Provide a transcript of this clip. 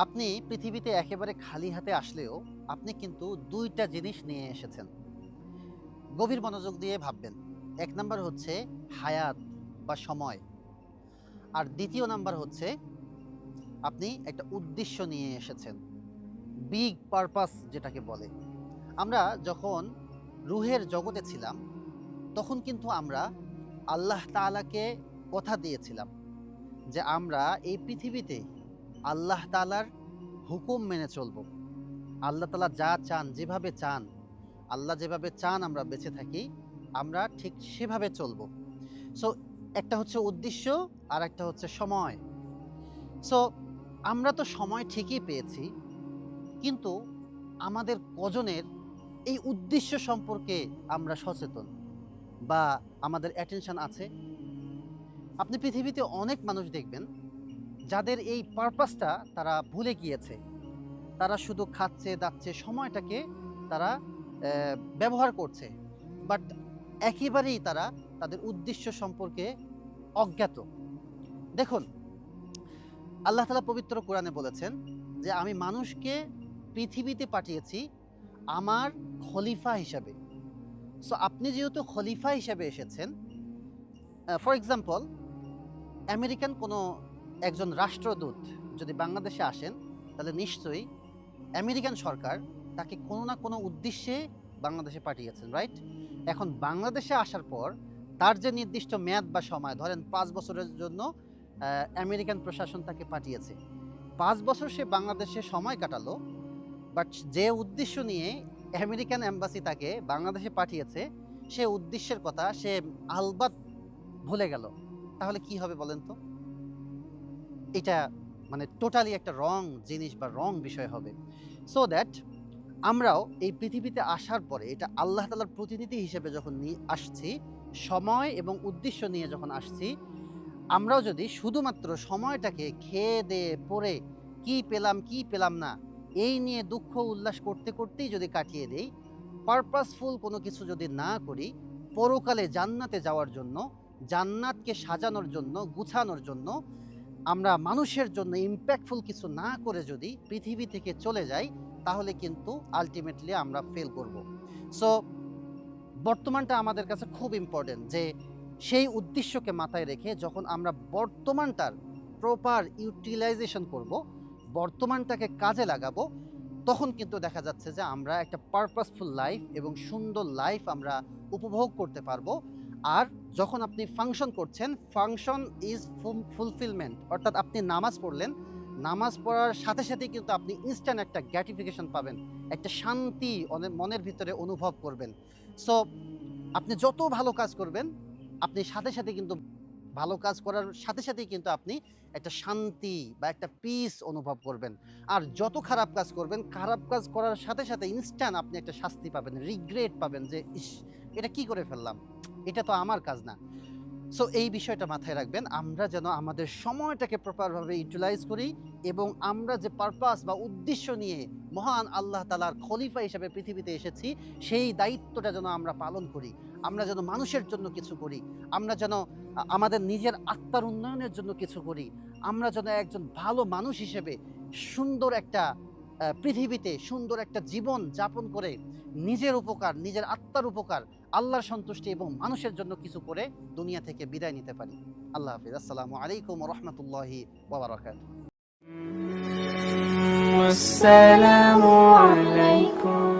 আপনি পৃথিবীতে একেবারে খালি হাতে আসলেও আপনি কিন্তু দুইটা জিনিস নিয়ে এসেছেন। গভীর মনোযোগ দিয়ে ভাববেন। এক নাম্বার হচ্ছে হায়াত বা সময়। আর দ্বিতীয় নাম্বার হচ্ছে আপনি একটা উদ্দেশ্য নিয়ে এসেছেন। বিগ পারপাস যেটাকে বলে। আমরা যখন রুহের জগতে ছিলাম, তখন কিন্তু আমরা আল্লাহ তাআলাকে কথা দিয়েছিলাম যে আমরা এই পৃথিবীতে আল্লাহ তালার হুকুম মেনে চলব। আল্লাহ তালা যা চান, যেভাবে চান, আল্লাহ যেভাবে চান আমরা বেঁচে থাকি, আমরা ঠিক সেভাবে চলব। সো একটা হচ্ছে উদ্দেশ্য, আর একটা হচ্ছে সময়। সো আমরা তো সময় ঠিকই পেয়েছি, কিন্তু আমাদের কজনের এই উদ্দেশ্য সম্পর্কে আমরা সচেতন বা আমাদের অ্যাটেনশন আছে। আপনি পৃথিবীতে অনেক মানুষ দেখবেন যাদের এই পারপাসটা তারা ভুলে গিয়েছে। তারা শুধু খাচ্ছে, দাচ্ছে, সময়টাকে তারা ব্যবহার করছে। বাট একেবারেই তারা তাদের উদ্দেশ্য সম্পর্কে অজ্ঞাত। দেখুন, আল্লাহ তালা পবিত্র কোরআনে বলেছেন যে, আমি মানুষকে পৃথিবীতে পাঠিয়েছি আমার খলিফা হিসাবে। সো আপনি যেহেতু খলিফা হিসাবে এসেছেন ফর এক্সাম্পল আমেরিকান কোনো একজন রাষ্ট্রদূত যদি বাংলাদেশে আসেন, তাহলে নিশ্চয়ই আমেরিকান সরকার তাকে কোনো না কোনো উদ্দেশ্যে বাংলাদেশে পাঠিয়েছেন রাইট এখন বাংলাদেশে আসার পর তার যে নির্দিষ্ট মেয়াদ বা সময়, ধরেন পাঁচ বছরের জন্য আমেরিকান প্রশাসন তাকে পাঠিয়েছে। পাঁচ বছর সে বাংলাদেশে সময় কাটালো বাট যে উদ্দেশ্য নিয়ে আমেরিকান অ্যাম্বাসি তাকে বাংলাদেশে পাঠিয়েছে, সে উদ্দেশ্যের কথা সে আলবাত ভুলে গেল। তাহলে কি হবে বলেন তো? এটা মানে টোটালি একটা রং জিনিস বা রং বিষয় হবে। সো দ্যাট আমরাও এই পৃথিবীতে আসার পরে এটা আল্লাহ তালার প্রতিনিধি হিসেবে যখন নিয়ে আসছি, সময় এবং উদ্দেশ্য নিয়ে যখন আসছি, আমরাও যদি শুধুমাত্র সময়টাকে খেয়ে দেয়ে পড়ে কি পেলাম কি পেলাম না, এই নিয়ে দুঃখ, উল্লাস করতে করতেই যদি কাটিয়ে দেই পারপাসফুল কোনো কিছু যদি না করি, পরকালে জান্নাতে যাওয়ার জন্য, জান্নাতকে সাজানোর জন্য, গুছানোর জন্য আমরা মানুষের জন্য ইম্প্যাক্টফুল কিছু না করে যদি পৃথিবী থেকে চলে যাই, তাহলে কিন্তু আলটিমেটলি আমরা ফেল করব। সো বর্তমানটা আমাদের কাছে খুব ইম্পর্টেন্ট যে সেই উদ্দেশ্যকে মাথায় রেখে যখন আমরা বর্তমানটার প্রপার ইউটিলাইজেশন করব, বর্তমানটাকে কাজে লাগাবো, তখন কিন্তু দেখা যাচ্ছে যে আমরা একটা পারপাসফুল লাইফ এবং সুন্দর লাইফ আমরা উপভোগ করতে পারব। আর যখন আপনি ফাংশন করছেন ফাংশন ইজ ফুলফিলমেন্ট অর্থাৎ আপনি নামাজ পড়লেন, নামাজ পড়ার সাথে সাথে কিন্তু আপনি ইনস্ট্যান্ট একটা গ্র্যাটিফিকেশন পাবেন, একটা শান্তি মনের ভিতরে অনুভব করবেন। সো আপনি যত ভালো কাজ করবেন, আপনি সাথে সাথে কিন্তু ভালো কাজ করার সাথে সাথেই কিন্তু আপনি একটা শান্তি বা একটা পিস অনুভব করবেন। আর যত খারাপ কাজ করবেন, খারাপ কাজ করার সাথে সাথে ইনস্ট্যান্ট আপনি একটা শাস্তি পাবেন রিগ্রেট পাবেন যে, ইস, এটা কি করে ফেললাম? এটা তো আমার কাজ না। সো এই বিষয়টা মাথায় রাখবেন, আমরা যেন আমাদের সময়টাকে প্রপারভাবে ইউটিলাইজ করি এবং আমরা যে পারপাস বা উদ্দেশ্য নিয়ে মহান আল্লাহ তালার খলিফা হিসেবে পৃথিবীতে এসেছি, সেই দায়িত্বটা যেন আমরা পালন করি, আমরা যেন মানুষের জন্য কিছু করি, আমরা যেন আমাদের নিজের আত্মার উন্নয়নের জন্য কিছু করি, আমরা যেন একজন ভালো মানুষ হিসেবে সুন্দর একটা পৃথিবীতে সুন্দর একটা জীবন যাপন করে নিজের উপকার, নিজের আত্মার উপকার, আল্লাহর সন্তুষ্টি এবং মানুষের জন্য কিছু করে দুনিয়া থেকে বিদায় নিতে পারি। আল্লাহ হাফিজ। আসসালামু আলাইকুম রহমতুল্লাহি ওবরাকাত আসসালামু আলাইকুম।